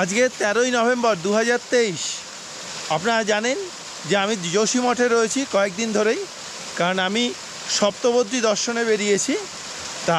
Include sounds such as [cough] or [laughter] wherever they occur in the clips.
আজকে তেরোই নভেম্বর দু হাজার তেইশ। আপনারা জানেন যে আমি যোশী মঠে রয়েছি কয়েকদিন ধরেই, কারণ আমি সপ্তবদ্রী দর্শনে বেরিয়েছি। তা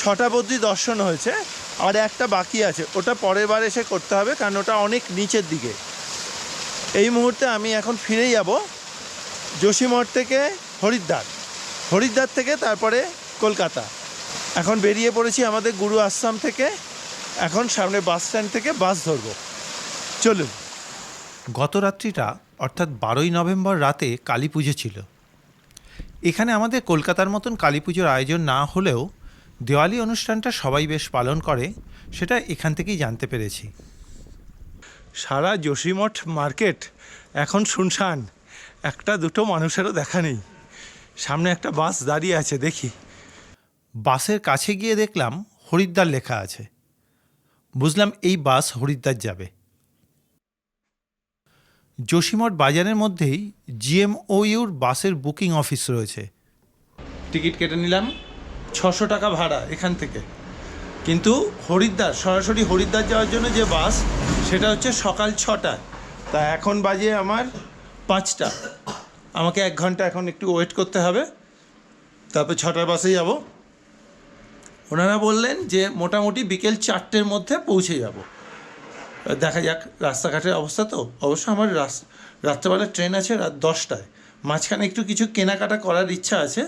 ছটা বদ্রী দর্শন হয়েছে, আর একটা বাকি আছে। ওটা পরের বার এসে করতে হবে, কারণ ওটা অনেক নিচের দিকে। এই মুহূর্তে আমি এখন ফিরে যাব যোশীমঠ থেকে হরিদ্বার। হরিদ্বার থেকে তারপরে কলকাতা। এখন বেরিয়ে পড়েছি আমাদের গুরু আশ্রম থেকে। এখন সামনে বাস স্ট্যান্ড থেকে বাস ধরবো। চলুন। গত রাত্রিটা অর্থাৎ বারোই নভেম্বর রাতে কালী পুজো ছিল। এখানে আমাদের কলকাতার মতন কালী পুজোর আয়োজন না হলেও দেওয়ালি অনুষ্ঠানটা সবাই বেশ পালন করে সেটা এখান থেকেই জানতে পেরেছি। সারা যোশীমঠ মার্কেট এখন শুনশান একটা দুটো মানুষেরও দেখা নেই। সামনে একটা বাস দাঁড়িয়ে আছে দেখি। বাসের কাছে গিয়ে দেখলাম হরিদ্বার লেখা আছে। বুঝলাম এই বাস হরিদ্বার যাবে। যোশীমঠ বাজারের মধ্যেই জিএমওইউর বাসের বুকিং অফিস রয়েছে। টিকিট কেটে নিলাম, ছশো টাকা ভাড়া এখান থেকে। কিন্তু হরিদ্বার, সরাসরি হরিদ্বার যাওয়ার জন্য যে বাস, সেটা হচ্ছে সকাল ছটায় তা এখন বাজে আমার পাঁচটা। আমাকে এক ঘণ্টা এখন একটু ওয়েট করতে হবে। তারপর ছটার বাসে যাব। ওনারা বললেন যে মোটামুটি বিকেল চারটের মধ্যে পৌঁছে যাব। দেখা যাক রাস্তাঘাটের অবস্থা তো। অবশ্য আমার রাত্রেবেলা ট্রেন আছে রাত দশটায়। মাঝখানে একটু কিছু কেনাকাটা করার ইচ্ছা আছে।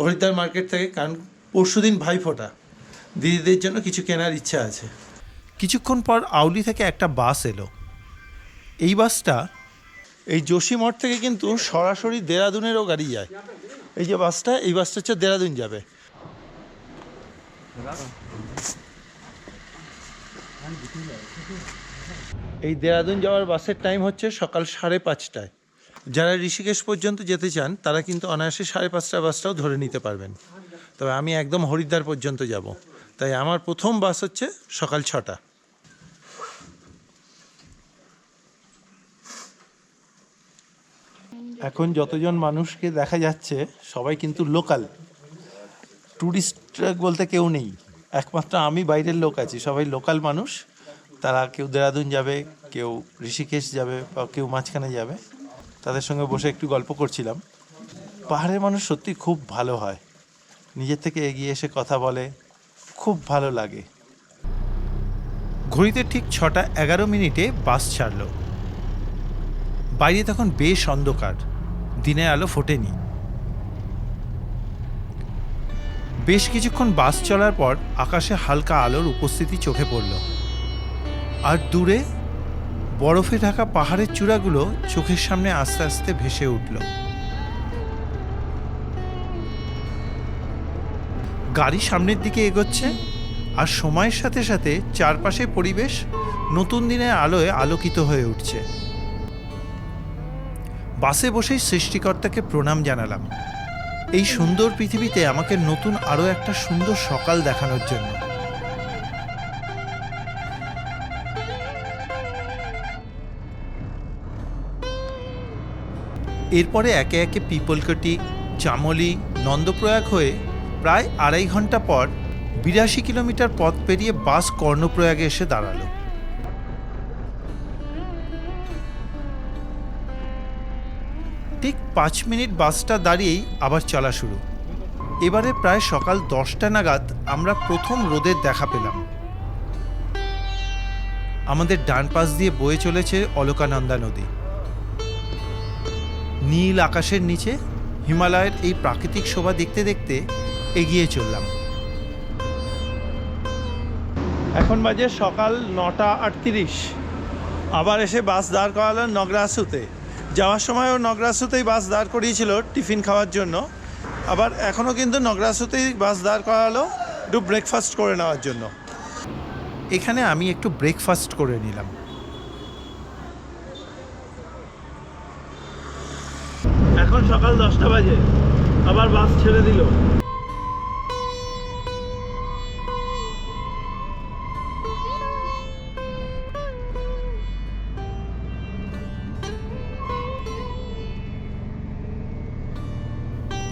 হরিদ্বার মার্কেট থেকে, কারণ পরশু পরশুদিন ভাইফোঁটা। দিদিদের জন্য কিছু কেনার ইচ্ছা আছে। কিছুক্ষণ পর আউলি থেকে একটা বাস এলো। এই বাসটা, এই যোশীমঠ থেকে কিন্তু সরাসরি দেরাদুনেরও গাড়ি যায়। এই যে বাসটা, এই বাসটা হচ্ছে দেরাদুন যাবে। এই দেরাদুন যাওয়ার বাসের টাইম হচ্ছে সকাল সাড়ে পাঁচটায়। যারা ঋষিকেশ পর্যন্ত যেতে চান, তারা কিন্তু অনায়াসে সাড়ে পাঁচটা বাসটাও ধরে নিতে পারবেন। তবে আমি একদম হরিদ্বার পর্যন্ত যাব। তাই আমার প্রথম বাস হচ্ছে সকাল ছটা। এখন যতজন মানুষকে দেখা যাচ্ছে, সবাই কিন্তু লোকাল ট্যুরিস্ট বলতে কেউ নেই। একমাত্র আমি বাইরের লোক আছি, সবাই লোকাল মানুষ। তারা কেউ দেরাদুন যাবে, কেউ ঋষিকেশ যাবে বা কেউ মাঝখানে যাবে। তাদের সঙ্গে বসে একটু গল্প করছিলাম। পাহাড়ের মানুষ সত্যি খুব ভালো হয়। নিজের থেকে এগিয়ে এসে কথা বলে, খুব ভালো লাগে। ঘড়িতে ঠিক ছটা এগারো মিনিটে বাস ছাড়ল। বাইরে তখন বেশ অন্ধকার। দিনের আলো ফোটেনি। বেশ কিছুক্ষণ বাস চলার পর আকাশে হালকা আলোর উপস্থিতি চোখে পড়ল। আর দূরে বরফে ঢাকা পাহাড়ের চূড়াগুলো চোখের সামনে আস্তে আস্তে ভেসে উঠল। গাড়ি সামনের দিকে এগোচ্ছে আর সময়ের সাথে সাথে চারপাশে পরিবেশ নতুন দিনের আলোয় আলোকিত হয়ে উঠছে। বাসে বসেই সৃষ্টিকর্তাকে প্রণাম জানালাম। এই সুন্দর পৃথিবীতে আমাকে নতুন আরও একটা সুন্দর সকাল দেখানোর জন্য। এরপরে একে একে পিপলকটি, চামলি, নন্দপ্রয়াগ হয়ে প্রায় আড়াই ঘণ্টা পর বিরাশি কিলোমিটার পথ পেরিয়ে বাস কর্ণপ্রয়াগে এসে দাঁড়াল। ঠিক পাঁচ মিনিট বাসটা দাঁড়িয়েই আবার চলা শুরু। এবারে প্রায় সকাল দশটা নাগাদ আমরা প্রথম রোদের দেখা পেলাম। আমাদের ডান পাশ দিয়ে বয়ে চলেছে অলকানন্দা নদী। নীল আকাশের নিচে হিমালয়ের এই প্রাকৃতিক শোভা দেখতে দেখতে এগিয়ে চললাম। এখন বাজে সকাল নটা আটত্রিশ। আবার এসে বাস দাঁড় করালো নগরাসুতে। যাওয়ার সময়ও নগরাসুতেই বাস দাঁড় করিয়েছিল টিফিন খাওয়ার জন্য। আবার এখনও কিন্তু নগরাসুতেই বাস দাঁড় করালো একটু ব্রেকফাস্ট করে নেওয়ার জন্য। এখানে আমি একটু ব্রেকফাস্ট করে নিলাম। এখন সকাল দশটা বাজে। আবার বাস ছেড়ে দিল।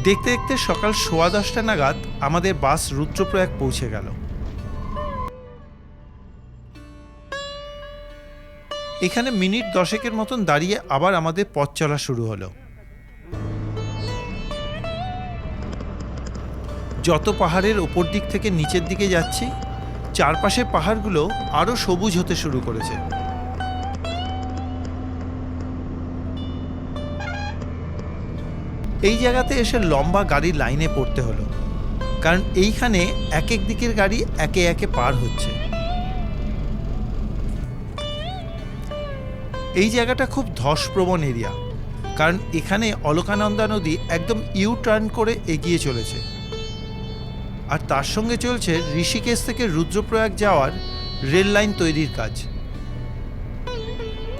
দেখতে দেখতে সকাল সোয়া দশটা নাগাদ আমাদের বাস রুদ্রপ্রয়াগ পৌঁছে গেল। এখানে মিনিট দশেকের মতন দাঁড়িয়ে আবার আমাদের পথ চলা শুরু হলো। যত পাহাড়ের ওপর দিক থেকে নিচের দিকে যাচ্ছি চারপাশে পাহাড়গুলো আরও সবুজ হতে শুরু করেছে। এই জায়গাতে এসে লম্বা গাড়ির লাইনে পড়তে হলো। কারণ এইখানে এক এক দিকের গাড়ি একে একে পার হচ্ছে। এই জায়গাটা খুব ধসপ্রবণ এরিয়া। কারণ এখানে অলকানন্দা নদী একদম ইউ টার্ন করে এগিয়ে চলেছে। আর তার সঙ্গে চলছে ঋষিকেশ থেকে রুদ্রপ্রয়াগ যাওয়ার রেল লাইন তৈরির কাজ।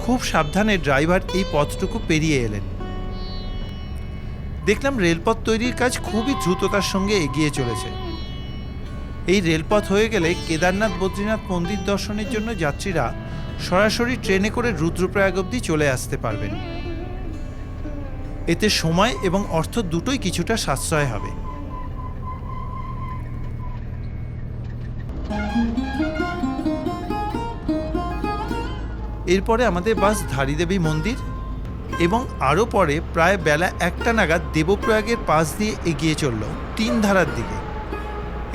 খুব সাবধানে ড্রাইভার এই পথটুকু পেরিয়ে এলেন। দেখলাম রেলপথ তৈরির কাজ খুবই দ্রুততার সঙ্গে এগিয়ে চলেছে। এই রেলপথ হয়ে গেলে কেদারনাথ, বদ্রীনাথ মন্দির দর্শনের জন্য যাত্রীরা সরাসরি ট্রেনে করে রুদ্রপ্রয়াগ অবধি চলে আসতে পারবেন। এতে সময় এবং অর্থ দুটোই কিছুটা সাশ্রয় হবে। এরপরে আমাদের বাস ধারীদেবী মন্দির এবং আরও পরে প্রায় বেলা একটা নাগাদ দেবপ্রয়াগের পাশ দিয়ে এগিয়ে চলল তিন ধারার দিকে।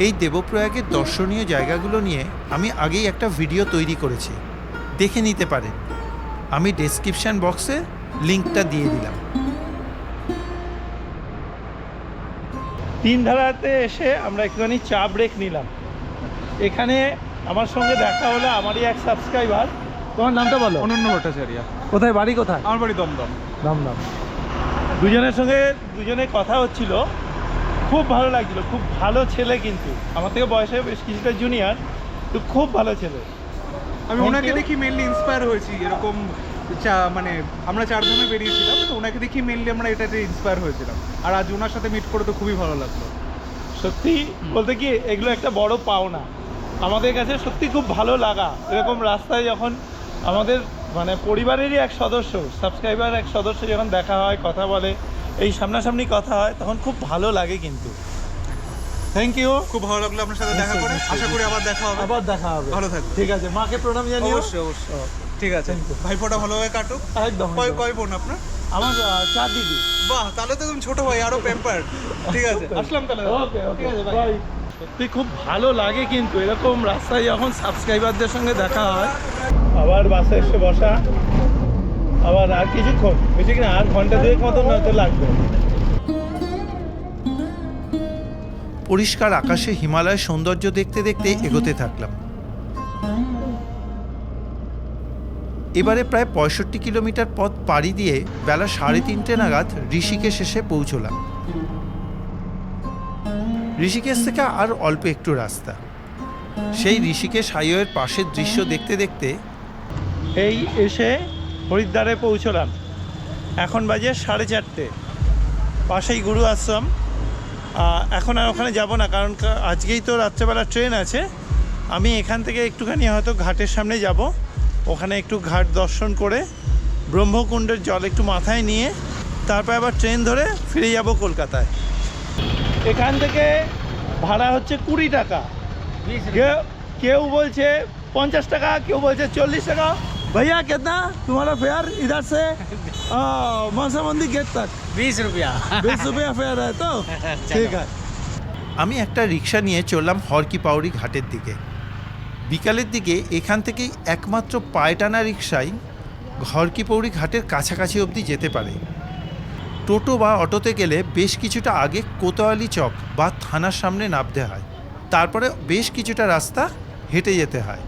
এই দেবপ্রয়াগের দর্শনীয় জায়গাগুলো নিয়ে আমি আগেই একটা ভিডিও তৈরি করেছি। দেখে নিতে পারেন। আমি ডেসক্রিপশন বক্সে লিঙ্কটা দিয়ে দিলাম। তিন ধারাতে এসে আমরা একটুখানি চা ব্রেক নিলাম। এখানে আমার সঙ্গে দেখা হলো আমারই এক সাবস্ক্রাইবার তোমার নামটা বলো? অনন্য ভট্টাচার্য। কোথায় বাড়ি কোথায়? আমার বাড়ি দমদম। নাম নাম দুজনের সঙ্গে দুজনে কথা হচ্ছিল। খুব ভালো লাগছিল খুব ভালো ছেলে কিন্তু। আমার থেকে বয়সে বেশ কিছুটা জুনিয়র তো খুব ভালো ছেলে। আমি ওনাকে দেখি মেনলি ইন্সপায়ার হয়েছি এরকম চা- মানে আমরা চারজনে বেরিয়েছিলাম তো ওনাকে দেখি মেনলি আমরা এটাতে ইন্সপায়ার হয়েছিলাম। আর আজ ওনার সাথে মিট করে তো খুবই ভালো লাগল। সত্যি বলতে কি এগুলো একটা বড় পাওনা। আমাদের কাছে সত্যি খুব ভালো লাগা। এরকম রাস্তায় যখন আমাদের মানে পরিবারেরই এক সদস্য সাবস্ক্রাইবার এক সদস্য যখন দেখা হয় কথা বলে এই সামনাসামনি কথা হয় তখন খুব ভালো লাগে কিন্তু। থ্যাংক ইউ খুব ভালো লাগল আপনার সাথে দেখা করে। আশা করি আবার দেখা হবে। আবার দেখা হবে। ভালো থাকবে। ঠিক আছে মাকে প্রণাম জানিও। অবশ্যই অবশ্যই। ঠিক আছে. ভাইফোঁটা ভালোভাবে কাটুক। একদম কয়। কয় বোন আপনার? আমার চার দিদি। বাহ তাহলে তো তুমি ছোট ভাই আরও প্যাম্পার ঠিক আছে। আসলাম তাহলে। ওকে ওকে ঠিক আছে bye. বাই সত্যি খুব ভালো লাগে কিন্তু এরকম রাস্তায় যখন সাবস্ক্রাইবারদের সঙ্গে দেখা হয় আবার বাসে এসে বসা, আবার আর কিছুক্ষণ বেশি কিনা আর ঘণ্টা দুয়েক মতন হয়তো লাগবে। পরিষ্কার আকাশে হিমালয়ের সৌন্দর্য দেখতে দেখতে এগোতে থাকলাম। এবারে প্রায় পঁয়ষট্টি কিলোমিটার পথ পাড়ি দিয়ে বেলা সাড়ে তিনটে নাগাদ ঋষিকেশ এসে পৌঁছলাম। ঋষিকেশ থেকে আর অল্প একটু রাস্তা। সেই ঋষিকেশ হাইওয়ের পাশের দৃশ্য দেখতে দেখতে এই এসে হরিদ্বারে পৌঁছলাম। এখন বাজে সাড়ে চারটে। পাশেই গুরু আশ্রম। এখন আর ওখানে যাব না কারণ আজকেই তো রাত্রেবেলা ট্রেন আছে। আমি এখান থেকে একটুখানি হয়তো ঘাটের সামনে যাব। ওখানে একটু ঘাট দর্শন করে ব্রহ্মকুণ্ডের জল একটু মাথায় নিয়ে তারপর আবার ট্রেন ধরে ফিরে যাব কলকাতায়। এখান থেকে ভাড়া হচ্ছে কুড়ি টাকা। কেউ কেউ বলছে পঞ্চাশ টাকা কেউ বলছে চল্লিশ টাকা। भैया कितना तुम्हारा फेयर इधर से आ, मनसा मंदिर गेट तक बीस रुपया बीस रुपया फेयर है तो [laughs] ठीक है আমি একটা রিক্সা নিয়ে চললাম হরকি পাউরি ঘাটের দিকে বিকালের দিকে এখান থেকেই একমাত্র পায়ে টানা রিক্সায় হরকি পৌরি ঘাটের কাছাকাছি অবধি যেতে পারে টোটো বা অটোতে গেলে বেশ কিছুটা আগে কোতোয়ালি চক বা থানার সামনে নামতে হয় তারপরে বেশ কিছুটা রাস্তা হেঁটে যেতে হয়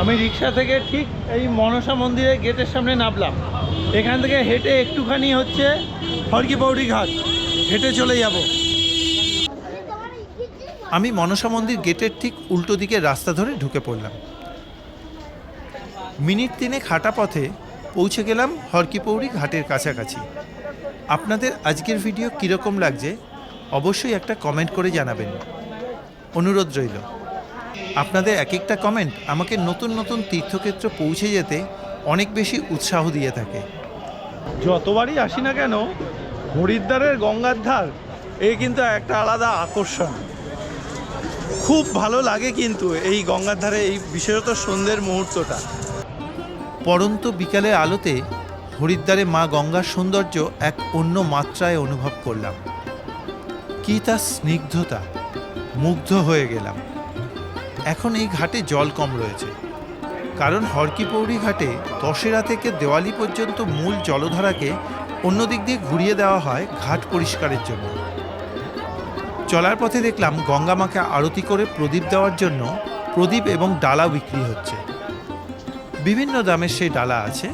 আমি রিক্সা থেকে ঠিক এই মনসা মন্দিরের গেটের সামনে নামলাম। এখান থেকে হেঁটে একটুখানি হচ্ছে হরকি পৌড়ি ঘাট। হেঁটে চলে যাব। আমি মনসা মন্দির গেটের ঠিক উল্টো দিকে রাস্তা ধরে ঢুকে পড়লাম। মিনিট তিনেক হাঁটা পথে পৌঁছে গেলাম হরকিপৌরি ঘাটের কাছাকাছি। আপনাদের আজকের ভিডিও কীরকম লাগছে অবশ্যই একটা কমেন্ট করে জানাবেন। অনুরোধ রইল। আপনাদের এক একটা কমেন্ট আমাকে নতুন নতুন তীর্থক্ষেত্র পৌঁছে যেতে অনেক বেশি উৎসাহ দিয়ে থাকে। যতবারই আসি না কেন হরিদ্বারের গঙ্গার ধার এ কিন্তু একটা আলাদা আকর্ষণ। খুব ভালো লাগে কিন্তু এই গঙ্গার ধারে এই বিশেষত সন্ধ্যের মুহূর্তটা। পরন্ত বিকালের আলোতে হরিদ্বারে মা গঙ্গার সৌন্দর্য এক অন্য মাত্রায় অনুভব করলাম। কি তার স্নিগ্ধতা মুগ্ধ হয়ে গেলাম। এখন এই ঘাটে জল কম রয়েছে। কারণ হরকিপৌড়ি ঘাটে দশেরা থেকে দেওয়ালি পর্যন্ত মূল জলধারাকে অন্য দিক দিয়ে ঘুরিয়ে দেওয়া হয় ঘাট পরিষ্কারের জন্য। চলার পথে দেখলাম গঙ্গা মাকে আরতি করে প্রদীপ দেওয়ার জন্য প্রদীপ এবং ডালা বিক্রি হচ্ছে। বিভিন্ন দামের সেই ডালা আছে।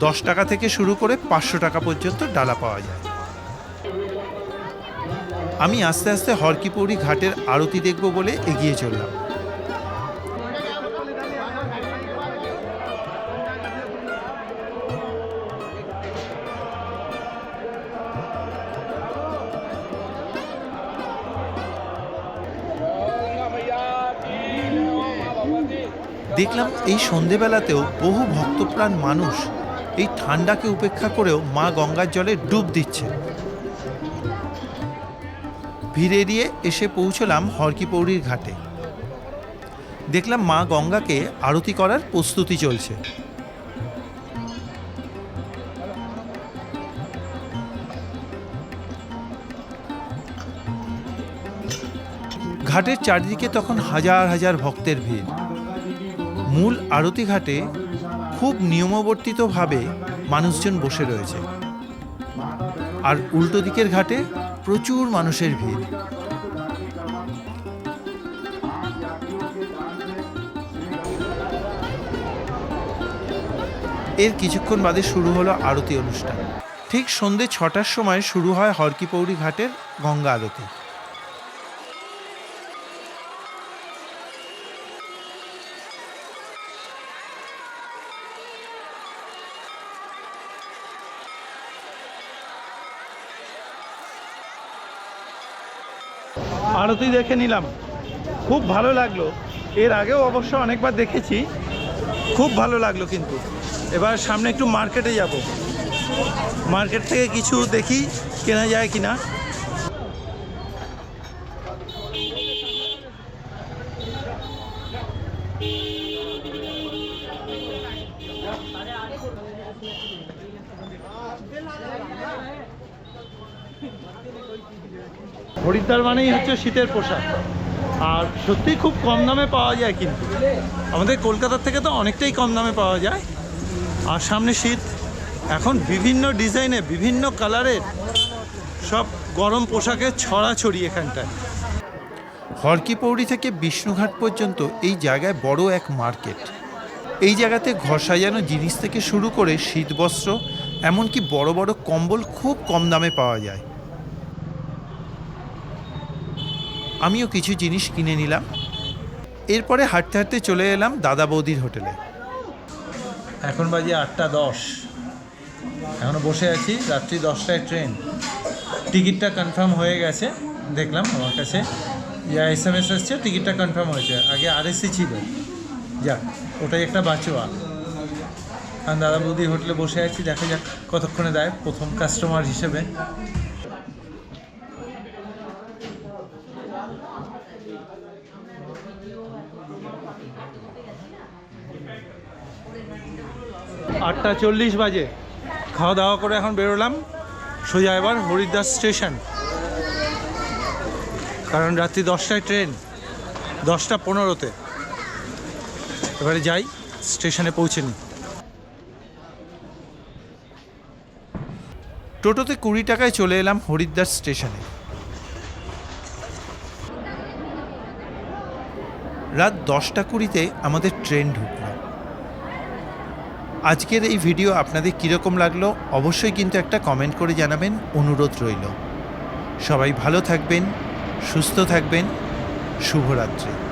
দশ টাকা থেকে শুরু করে পাঁচশো টাকা পর্যন্ত ডালা পাওয়া যায়। আমি আস্তে আস্তে হরকিপৌড়ি ঘাটের আরতি দেখব বলে এগিয়ে চললাম। দেখলাম এই সন্ধেবেলাতেও বহু ভক্তপ্রাণ মানুষ এই ঠান্ডাকে উপেক্ষা করেও মা গঙ্গার জলে ডুব দিচ্ছে। ভিড় এড়িয়ে এসে পৌঁছলাম হরকিপৌড়ির ঘাটে। দেখলাম মা গঙ্গাকে আরতি করার প্রস্তুতি চলছে। ঘাটের চারিদিকে তখন হাজার হাজার ভক্তের ভিড়। মূল আরতি ঘাটে খুব নিয়মবর্তিতভাবে মানুষজন বসে রয়েছে। আর উল্টো দিকের ঘাটে প্রচুর মানুষের ভিড়। এর কিছুক্ষণ বাদে শুরু হলো আরতি অনুষ্ঠান। ঠিক সন্ধে ছটার সময় শুরু হয় হরকিপৌড়ি ঘাটের গঙ্গা আরতি। আরতি দেখে নিলাম। খুব ভালো লাগল। এর আগেও অবশ্য অনেকবার দেখেছি। খুব ভালো লাগল কিন্তু। এবার সামনে একটু মার্কেটে যাব। মার্কেট থেকে কিছু দেখি, কেনা যায় কিনা। হরিদ্বার মানেই হচ্ছে শীতের পোশাক। আর সত্যিই খুব কম দামে পাওয়া যায় কিন্তু। আমাদের কলকাতার থেকে তো অনেকটাই কম দামে পাওয়া যায়। আর সামনে শীত। এখন বিভিন্ন ডিজাইনে, বিভিন্ন কালারের সব গরম পোশাকের ছড়াছড়ি এখানটায়। হরকিপৌড়ি থেকে বিষ্ণুঘাট পর্যন্ত এই জায়গায় বড় এক মার্কেট। এই জায়গাতে ঘর সাজানো জিনিস থেকে শুরু করে শীতবস্ত্র, এমনকি বড় বড় কম্বল খুব কম দামে পাওয়া যায়। আমিও কিছু জিনিস কিনে নিলাম। এরপরে হাঁটতে হাঁটতে চলে এলাম দাদা বৌদির হোটেলে। এখন বাজে আটটা দশ। এখনও বসে আছি, রাত্রি দশটায় ট্রেন। টিকিটটা কনফার্ম হয়ে গেছে, দেখলাম আমার কাছে। ইয়া এস এম এস এসছে, টিকিটটা কনফার্ম হয়েছে। আগে আরএসসি ছিল। যাক, ওটাই একটা বাঁচোয়া আর দাদা বৌদি হোটেলে বসে আছি, দেখা যাক কতক্ষণে দেয় প্রথম কাস্টমার হিসেবে। আটটা চল্লিশ বাজে। খাওয়া দাওয়া করে এখন বেরোলাম। সোজা এবার হরিদ্বার স্টেশন। কারণ রাত্রি দশটায় ট্রেন। দশটা পনেরোতে। এবারে যাই, স্টেশনে পৌঁছে নিই টোটোতে কুড়ি টাকায় চলে এলাম হরিদ্বার স্টেশনে। রাত দশটা কুড়িতে আমাদের ট্রেন ঢুকল। আজকের এই ভিডিও আপনাদের কীরকম লাগল অবশ্যই কিন্তু একটা কমেন্ট করে জানাবেন, অনুরোধ রইল। সবাই ভালো থাকবেন, সুস্থ থাকবেন, শুভরাত্রি।